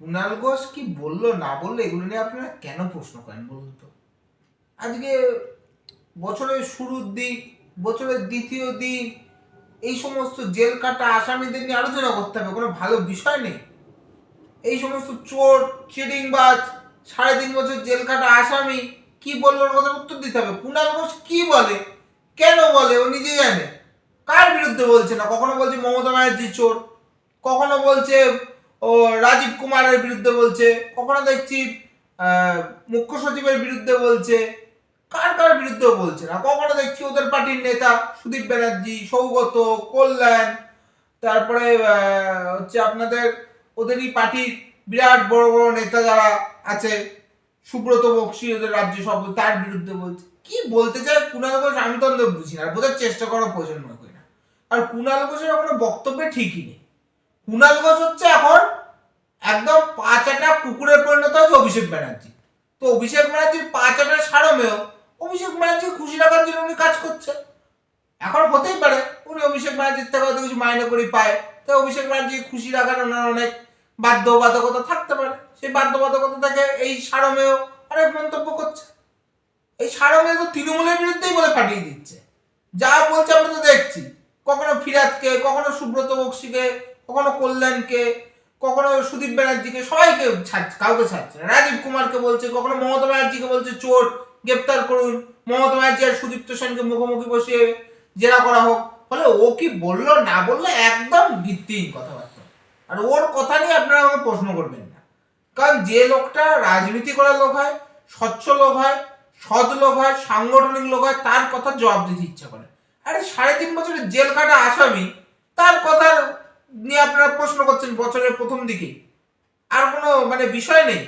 কুণাল ঘোষ কি বলল, না বলল, এগুলো নিয়ে আপনারা কেন প্রশ্ন করেন বলুন তো? আজকে বছরের শুরুর দিক, বছরের দ্বিতীয় দিন, এই সমস্ত জেল কাটা আসামিদের নিয়ে আলোচনা করতে হবে, কোনো ভালো বিষয় নেই। এই সমস্ত চোর, চিটিংবাজ, সাড়ে তিন বছর জেল কাটা আসামি, কি বলল, ওর কথার উত্তর দিতে হবে। কুণাল ঘোষ কি বলে? কেন বলে? ও নিজে জানে। কার বিরুদ্ধে বলছে না? কখনো বলছে মমতা ব্যানার্জি চোর, কখনো বলছে ও রাজীব কুমারের বিরুদ্ধে বলছে, কখনো দেখছি মুখ্য সচিবের বিরুদ্ধে বলছে, কার কার বিরুদ্ধে বলছে না? কখনো দেখছি ওদের পার্টির নেতা সুদীপ ব্যানার্জি, সৌগত, কল্যাণ, তারপরে হচ্ছে আপনাদের, ওদেরই পার্টির বিরাট বড় বড় নেতা যারা আছে, সুব্রত বক্সি, ওদের রাজ্য সভ তার বিরুদ্ধে বলছে। কি বলতে চায় কুণাল ঘোষ? আমি তো বুঝি না। বোঝার চেষ্টা করার প্রয়োজন মনে করি না। আর কুণাল ঘোষের কোনো বক্তব্য ঠিকই নেই। কুণাল ঘোষ হচ্ছে এখন একদম পাঁচাটা কুকুরে পরিণত হয়েছে অভিষেক ব্যানার্জি। তো অভিষেক ব্যানার্জির পাঁচাটা সারমেও অভিষেক ব্যানার্জি খুশি রাখার জন্য উনি কাজ করছে। এখন হতেই পারে, উনি অভিষেক ব্যানার্জির থেকে হয়তো কিছু মাইনে করে পায়। তো অভিষেক ব্যানার্জি খুশি রাখার ওনার অনেক বাধ্যবাধকতা থাকতে পারে। সেই বাধ্যবাধকতা থেকে এই সারমেয় অনেক মন্তব্য করছে। এই সারমেয় তো তৃণমূলের বিরুদ্ধেই বলে পাঠিয়ে দিচ্ছে। যা বলছে আমরা তো দেখছি। কখনো ফিরাজকে, কখনো সুব্রত বক্সিকে কখনো কল্যাণকে, কখনো সুদীপ ব্যানার্জিকে, সবাইকে ছাড়ছে, কাউকে ছাড়ছে না। রাজীব কুমারকে বলছে, কখনো মমতা ব্যানার্জিকে বলছে, চোর, গ্রেপ্তার করুন। মমতা ব্যানার্জি আর সুদীপ্ত সেনকে মুখোমুখি বসিয়ে জেরা করা হোক। ফলে ও কি বলল, না বলল, একদম ভিত্তিহীন কথাবার্তা। আর ওর কথা নিয়ে আপনারা আমাকে প্রশ্ন করবেন না। কারণ যে লোকটা রাজনীতি করার লোক হয়, স্বচ্ছ লোক হয়, সৎ লোক হয়, সাংগঠনিক লোক হয়, তার কথা জবাব দিতে ইচ্ছা করে। আরে সাড়ে তিন বছরের জেল কাটা আসামি, তার কথা নিয়ে আপনারা প্রশ্ন করছেন বছরের প্রথম দিকে। আর কোনো মানে বিষয় নেই।